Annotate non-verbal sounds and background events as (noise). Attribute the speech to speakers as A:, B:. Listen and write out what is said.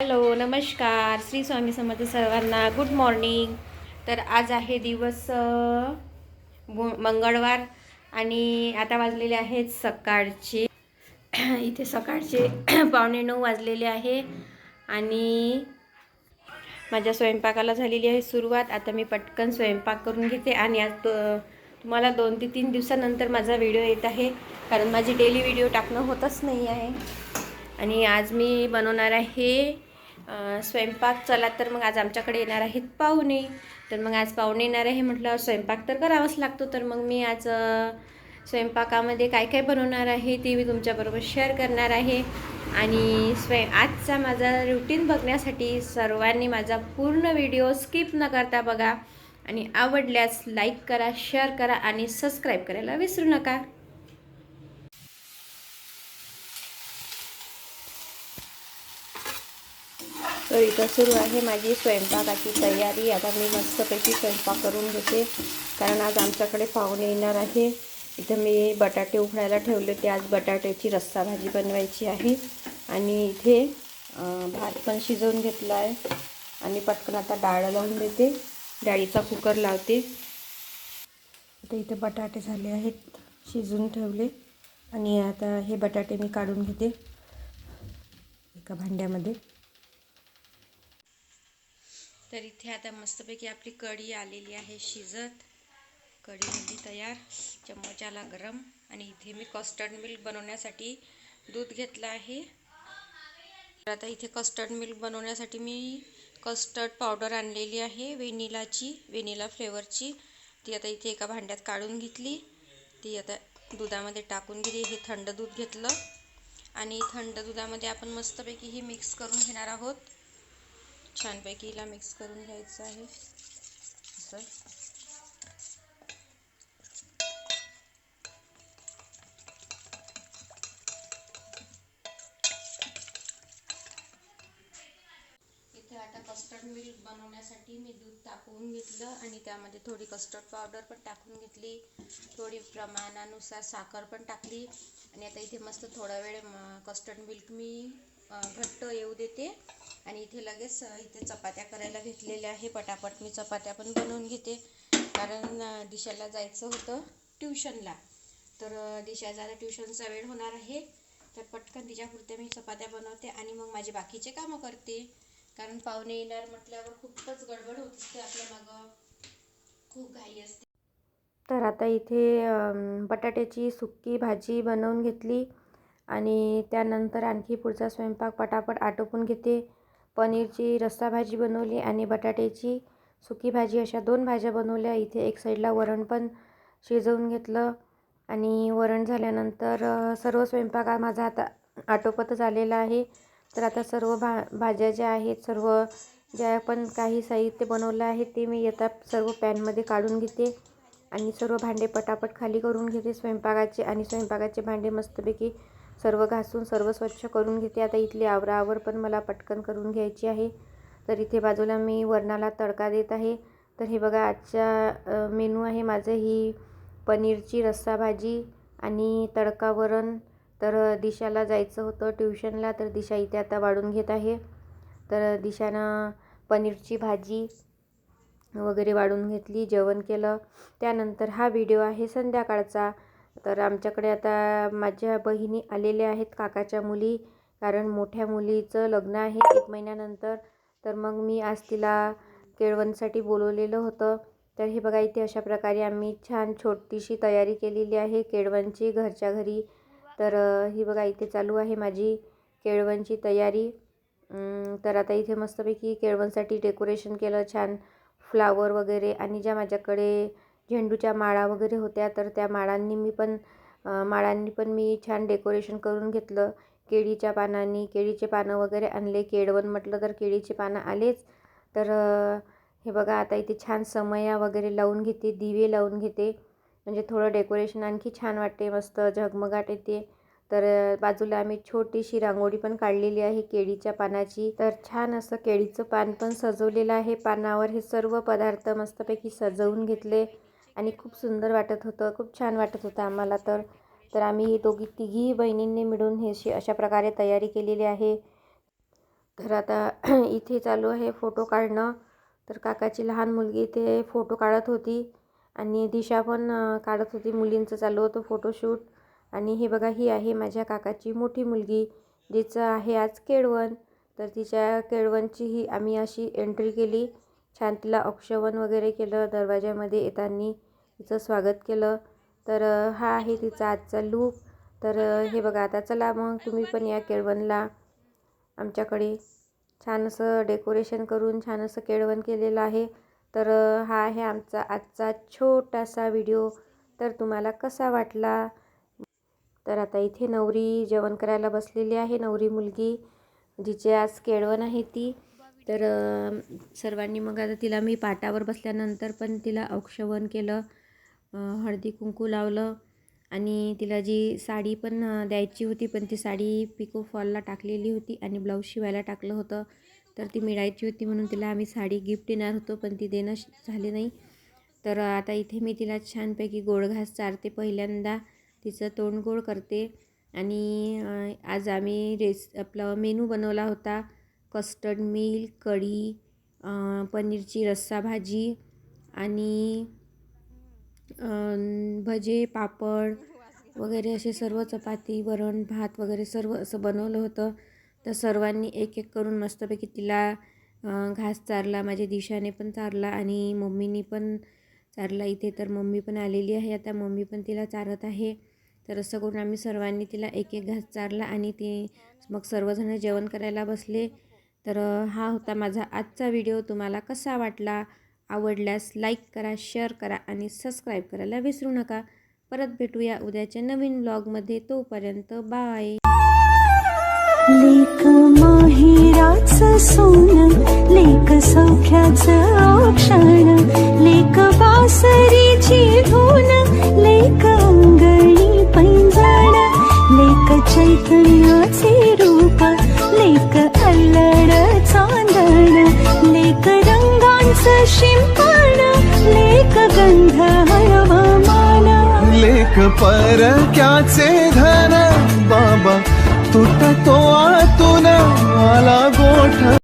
A: Hello नमस्कार. श्री स्वामी समर्थ सर्वांना good morning. तर आज आहे दिवस मंगळवार आणि आता वाजलेले आहेत सकाळचे. (clears throat) इथे सकाळचे (clears throat) पावणे नऊ वाजलेले आहे आणि माझ्या स्वयंपाकाला झालेली आहे सुरुवात. आता मी पटकन स्वयंपाक करून घेते आणि आज तो तुम्हाला दोन ते तीन दिवसानंतर माझा व्हिडिओ येत आहे. कारण माझी डेली व्हिडिओ टाकणं होतच नाही आहे. आणि आज मी बनवणार आहे स्वयंपाक चला तर मग आज आमच्याकडे येणार आहेत पाहुणे. तर मग आज पाहुणे येणार आहे म्हटलं स्वयंपाक तर करावाच लागतो. तर मग मी आज स्वयंपाकामध्ये काय काय बनवणार आहे ते मी तुमच्याबरोबर शेअर करणार आहे. आणि स्वय आजचा माझा रुटीन बघण्यासाठी सर्वांनी माझा पूर्ण व्हिडिओ स्किप न करता बघा. आणि आवडल्यास लाईक करा शेअर करा आणि सबस्क्राईब करायला विसरू नका. तर इथं सुरू आहे माझी स्वयंपाकाची तयारी. आता मी मस्तपैकी स्वयंपाक करून घेते कारण आज आमच्याकडे पाहुणे येणार आहे. इथं मी बटाटे उकडायला ठेवले होते. आज बटाट्याची रस्सा भाजी बनवायची आहे. आणि इथे भात पण शिजवून घेतला आहे. आणि पटकन आता डाळ लावून देते. डाळीचा कुकर लावते. आता इथे बटाटे झाले आहेत शिजून ठेवले. आणि आता हे बटाटे मी काढून घेते एका भांड्यामध्ये. तर इथे आता मस्तपैकी आपली कढी आलेली आहे शिजत. कढी झाली तयार. चम्मचाला गरम. आणि इथे मी कस्टर्ड मिल्क बनवण्यासाठी दूध घेतलं आहे. तर आता इथे कस्टर्ड मिल्क बनवण्यासाठी मी कस्टर्ड पावडर आणलेली आहे व्हेनिलाची व्हेनिला फ्लेवरची ती आता इथे एका भांड्यात काढून घेतली. ती आता दुधामध्ये टाकून गेली. हे थंड दूध घेतलं. आणि थंड दुधामध्ये आपण मस्तपैकी ही मिक्स करून घेणार आहोत. छानपैकी हिला मिक्स करून घ्यायचं आहे. असं. इथे आता कस्टर्ड मिल्क बनवण्यासाठी मी दूध तापवून घेतलं आणि त्यामध्ये थोडी कस्टर्ड पावडर पण टाकून घेतली. थोडी प्रमाणानुसार साखर पण टाकली. आणि आता इथे मस्त थोडा वेळ कस्टर्ड मिल्क मी घट्ट येऊ देते. आणि इथे लगेच इथे चपात्या करायला घेतलेल्या आहे. पटापट मी चपात्या पण बनवून घेते. कारण दिशाला जायचं होतं ट्युशनला. तर दिशा दिशाचा आता ट्युशनचा वेळ होणार आहे. तर पटकन तिच्यापुरत्या मी चपात्या बनवते आणि मग माझे बाकीचे कामं करते. कारण पाहुणे येणार म्हटल्यावर खूपच गडबड होत असते आपल्या मागं. खूप घाई असते. तर आता इथे बटाट्याची सुक्की भाजी बनवून घेतली. आणि त्यानंतर आणखी पुढचा स्वयंपाक पटापट आटोपून घेते. पनीरची रस्सा भाजी बनवली आणि बटाट्याची सुकी भाजी अशा दोन भाज्या बनवल्या. इथे एक साईडला वरण पण शिजवून घेतलं आणि वरण झाल्यानंतर सर्व स्वयंपाक माझा आता आटोपतच आलेला आहे. तर आता सर्व भा भाज्या ज्या आहेत सर्व ज्या पण काही साहित्य बनवलं आहे ते मी येता सर्व पॅनमध्ये काढून घेते आणि सर्व भांडे पटापट खाली करून घेते स्वयंपाकाचे आणि स्वयंपाकाचे भांडे मस्तपैकी सर्व घासून सर्व स्वच्छ करून घेते. आता इथली आवराआवर पण मला पटकन करून घ्यायची आहे. तर इथे बाजूला मी वरणाला तडका देत आहे. तर हे बघा आजच्या मेनू आहे माझं ही पनीरची रस्सा भाजी आणि तडका वरण. तर दिशाला जायचं होतं ट्युशनला तर दिशा इथे आता वाढून घेत आहे. तर दिशानं पनीरची भाजी वगैरे वाढून घेतली जेवण केलं. त्यानंतर हा व्हिडिओ आहे संध्याकाळचा. तर आमच्याकडे आता माझ्या बहिणी आलेल्या आहेत काकाच्या मुली. कारण मोठ्या मुलीचं लग्न आहे एक महिन्यानंतर. तर मग मी आज तिला केळवणसाठी बोलवलेलं होतं. तर हे बघा इथे अशा प्रकारे आम्ही छान छोटीशी तयारी केलेली आहे केळवणची घरच्या घरी. तर ही बघा इथे चालू आहे माझी केळवणची तयारी. तर आता इथे मस्तपैकी केळवणसाठी डेकोरेशन केलं छान फ्लावर वगैरे. आणि ज्या माझ्याकडे झेंडूच्या माळा वगैरे होत्या तर त्या माळांनी मी पण माळांनी पण मी छान डेकोरेशन करून घेतलं. केळीच्या पानांनी केळीचे पानं वगैरे आणले. केळवण म्हटलं तर केळीचे पानं आलेच. तर हे बघा आता इथे छान समया वगैरे लावून घेते दिवे लावून घेते. म्हणजे थोडं डेकोरेशन आणखी छान वाटते मस्त झगमगाट येते. तर बाजूला आम्ही छोटीशी रांगोळी पण काढलेली आहे केळीच्या पानाची. तर छान असं केळीचं पान पण सजवलेलं आहे. पानावर हे सर्व पदार्थ मस्तपैकी सजवून घेतले. आणि खूप सुंदर वाटत होतं खूप छान वाटत होतं आम्हाला. तर तर आम्ही दोघी तिघी बहिणींनी मिळून हे अशी अशा प्रकारे तयारी केलेली आहे. तर आता (clears throat) इथे चालू आहे फोटो काढणं. तर काकाची लहान मुलगी इथे फोटो काढत होती आणि दिशा पण काढत होती. मुलींचं चालू होतं फोटोशूट आणि हे बघा ही आहे माझ्या काकाची मोठी मुलगी जिचं आहे आज केळवण. तर तिच्या केळवणची ही आम्ही अशी एंट्री केली. छान तिला अक्षवण वगैरे केलं दरवाजामध्ये येताना. तिचं स्वागत केलं. तर हा आहे तिचा आजचा लूक तर हे बघा आता चला मग तुम्ही पण या केळवणला आमच्याकडे. छान असं डेकोरेशन करून छान असं केळवण केलेलं आहे. तर हा आहे आमचा आजचा छोटासा व्हिडिओ. तर तुम्हाला कसा वाटला? तर आता इथे नवरी जेवण करायला बसलेली आहे नवरी मुलगी जिचे आज केळवण आहे ती. तर सर्वांनी मग आता तिला मी पाटावर बसल्यानंतर पण तिला औक्षवण केलं. हळदी कुंकू लावलं आणि तिला जी साडी पण द्यायची होती पण ती साडी पिको फॉलला टाकलेली होती आणि ब्लाऊज शिवायला टाकलं होतं. तर ती मिळायची होती म्हणून तिला आम्ही साडी गिफ्ट देणार होतो पण ती देणं श- झाले नाही. तर आता इथे मी तिला छानपैकी गोड घास चारते पहिल्यांदा. तिचं तोंड गोड करते आणि आज आम्ही रेस आपला मेनू बनवला होता कस्टर्ड मिल्क कढी पनीरची रस्सा भाजी आणि भजे पापड वगैरे असे सर्व चपाती वरण भात वगैरे सर्व असं बनवलं होतं. तर सर्वांनी एक एक करून मस्तपैकी तिला घास चारला माझ्या दिशाने पण चारला आणि मम्मीनी पण चारला इथे. तर मम्मी पण आलेली आहे. आता मम्मी पण तिला चारत आहे. तर असं करून आम्ही सर्वांनी तिला एक एक घास चारला आणि ती मग सर्वजण जेवण करायला बसले. तर हा होता माझा आजचा व्हिडिओ. तुम्हाला कसा वाटला? आवडल्यास लाईक करा शेअर करा आणि सबस्क्राईब करायला विसरू नका. परत भेटूया उद्याच्या नवीन ब्लॉगमध्ये तोपर्यंत बाय.
B: लेख माहिराचं सोन लेक सौख्याच औक्षण लेख बासरीची धून लेख अंगणी पैंजण लेक चैतन्य शिंपण लेख गंध हवामान.
C: लेख परक्याचे धन बाबा तुटतो आतून आला गोठ.